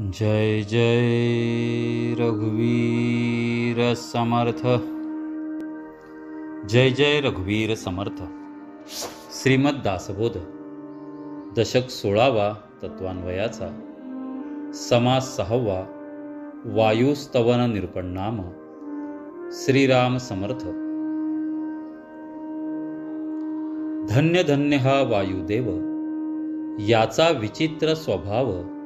जय जय रघुवीर समर्थ। जय जय रघुवीर समर्थ। श्रीमद दासबोध दशक सोळावा तत्वान्वयाचा। समास सहावा वायुस्तवन निरुपणनाम श्रीराम समर्थ। धन्य धन्य हा वायुदेव याचा विचित्र स्वभाव।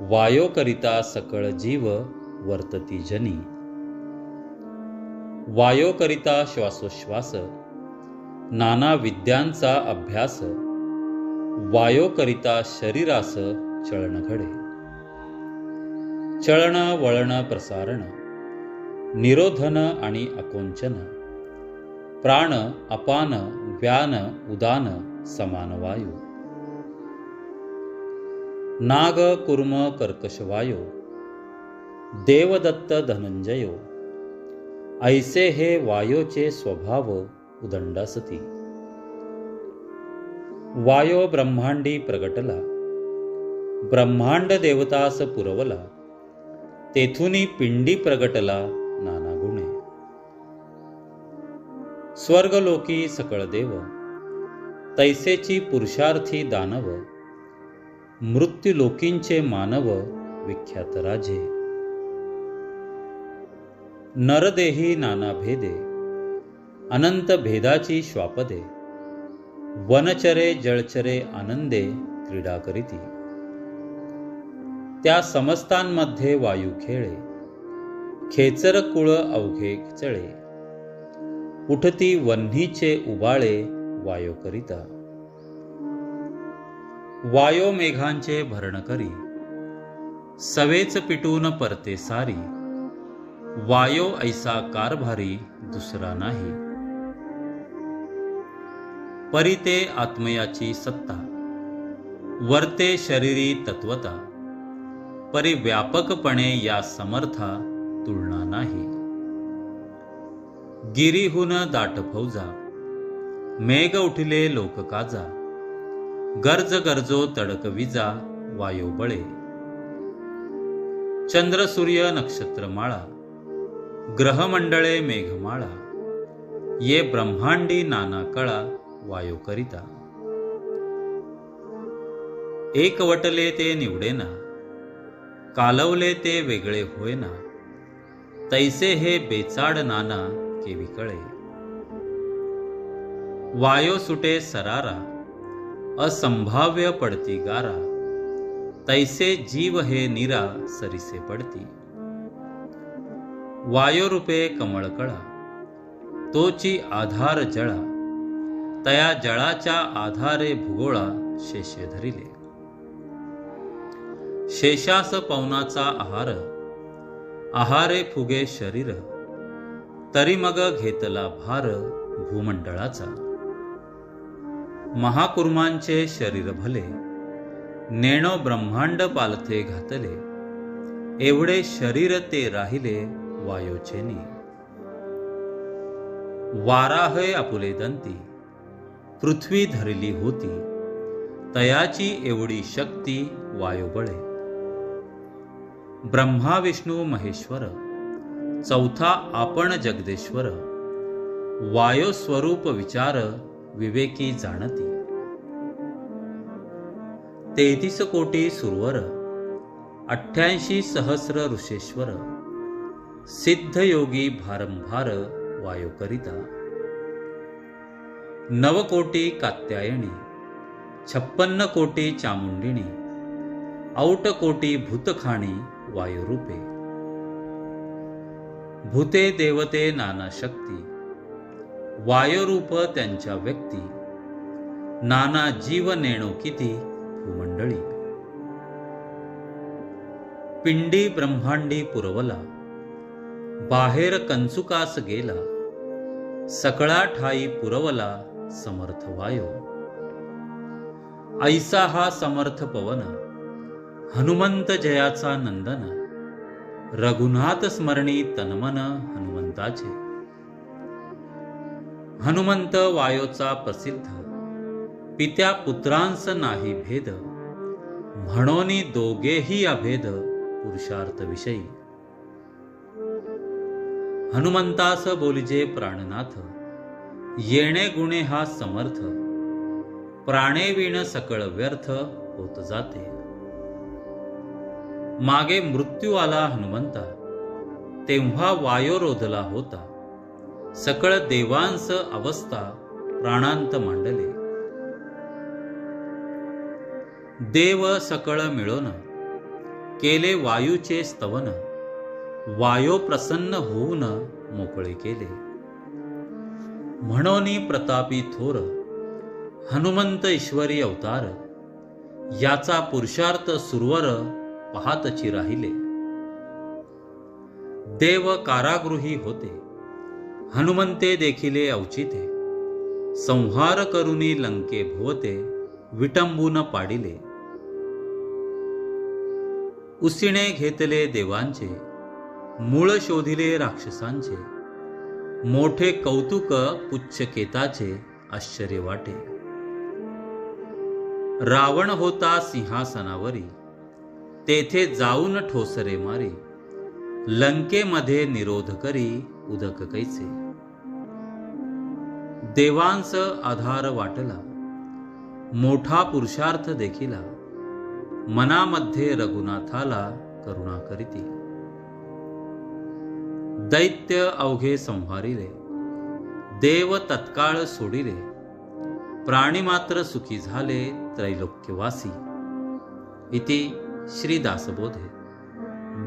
वायोकरिता सकळ जीव वर्तती जनी. वायोकरिता श्वासोश्वास नाना विद्यांचा अभ्यास वायोकरिता शरीरास चळण घडे. चळण वळण प्रसारण निरोधन आणि अकोंचन प्राण अपान व्यान उदान समान वायू. नाग कुर्म कर्कशवायो देवदत्त धनंजयो ऐसे हे वायोचे स्वभाव उदंडासती। वायो ब्रह्मांडी प्रगटला ब्रह्मांड देवतास पुरवला तेथुनी पिंडी प्रगटला नाना गुणे। स्वर्गलोकी सकळ देव तैसेची पुरुषार्थी दानव मृत्युलोकींचे मानव विख्यात राजे. नरदेही नाना भेदे अनंत भेदाची श्वापदे वनचरे जळचरे आनंदे क्रीडा करीती. त्या समस्तांमध्ये वायू खेळे खेचर कुळ अवघे चळे उठती वन्हीचे उबाळे वायो करिता. वायो मेघांचे भरण करी. सवेच पिटून परते सारी. वायो ऐसा कारभारी दुसरा नाही. परिते आत्मयाची सत्ता. वर्ते शरीरी तत्वता. परिव्यापकपणे या समर्था तुलना नाही. गिरीहून दाट फौजा. मेघ उठले लोककाजा गर्ज गर्जो तडक विजा वायो बळे. चंद्र सूर्य नक्षत्रमाळा ग्रहमंडळे मेघमाळा ये ब्रह्मांडी नाना कळा वायो करिता. एकवटले ते निवडेना कालवले ते वेगळे होयना तैसे हे बेचाड नाना केवी कळे. वायो सुटे सरारा असंभाव्य पडती गारा. तैसे जीव हे निरा सरिसे पडती. वायोरूपे कमळकळा तोची आधार जळा. तया जळाच्या आधारे भूगोळा शेषे धरिले. शेषास पवनाचा आहार. आहारे फुगे शरीर. तरी मग घेतला भार भूमंडळाचा. महाकुर्मांचे शरीर भले नेणो ब्रह्मांड पालथे घातले एवढे शरीर ते राहिले वायोचेनी. वाराहय आपुले दंती पृथ्वी धरली होती तयाची एवढी शक्ती वायोबळे ब्रह्मा विष्णू महेश्वर चौथा आपण जगदेश्वर वायो स्वरूप विचार विवेकी जाणती. तेहतीस कोटी सुरवर अठ्ठ्याऐंशी सहस्र ऋषेश्वर सिद्ध योगी भारंभार वायोकरिता. नवकोटी कात्यायणी छप्पन्न कोटी चामुंडिणी औट कोटी भूतखाणी वायुरूपे. भूते देवते नाना शक्ती वायुरूप त्यांच्या व्यक्ती. नाना जीव नेणो किती भूमंडळी. पिंडी ब्रह्मांडी पुरवला. बाहेर कंचुकास गेला. सकळा ठाई पुरवला समर्थ वायो. ऐसा हा समर्थ पवन. हनुमंत जयाचा नंदन. रघुनाथ स्मरणी तनमन हनुमंताचे. हनुमंत वायोचा प्रसिद्ध. पित्या पुत्रांस नाही भेद. म्हणून दोघेही अभेद पुरुषार्थ विषयी. हनुमंतास बोलिजे प्राणनाथ. येणे गुणे हा समर्थ. प्राणे विण सकळ व्यर्थ होत जाते. मागे मृत्यू आला हनुमंता. तेव्हा वायो रोधला होता. सकळ देवांस अवस्था प्राणांत मांडले. देव सकळ मिळोन केले वायूचे स्तवन वायो प्रसन्न होऊन मोकळे केले. म्हणोनी प्रतापी थोर हनुमंत ईश्वरी अवतार याचा पुरुषार्थ सुरवर पाहतची राहिले. देव कारागृही होते. हनुमंते देखिले औचिते संहार करुनी लंके भोवते विटंबून पाडिले. उसिणे घेतले देवांचे मूळ शोधिले राक्षसांचे. मोठे कौतुक पुच्छकेताचे आश्चर्य वाटे. रावण होता सिंहासनावरी तेथे जाऊन ठोसरे मारी. लंकेमध्ये निरोध करी उदक कैसे? देवांस आधार वाटला. मोठा पुरुषार्थ देखिला. मनामध्ये रघुनाथाला करुणा करीती. दैत्य अवघे संहारिले. देव तत्काळ सोडिले. प्राणी मात्र सुखी झाले त्रैलोक्यवासी. इति श्रीदासबोधे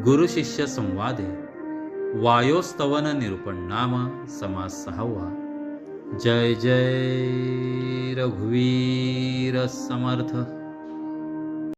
गुरुशिष्यसंवादे संवादे. वायोस्तवन निरूपण नाम समास सहावा. जय जय रघुवीरसमर्थ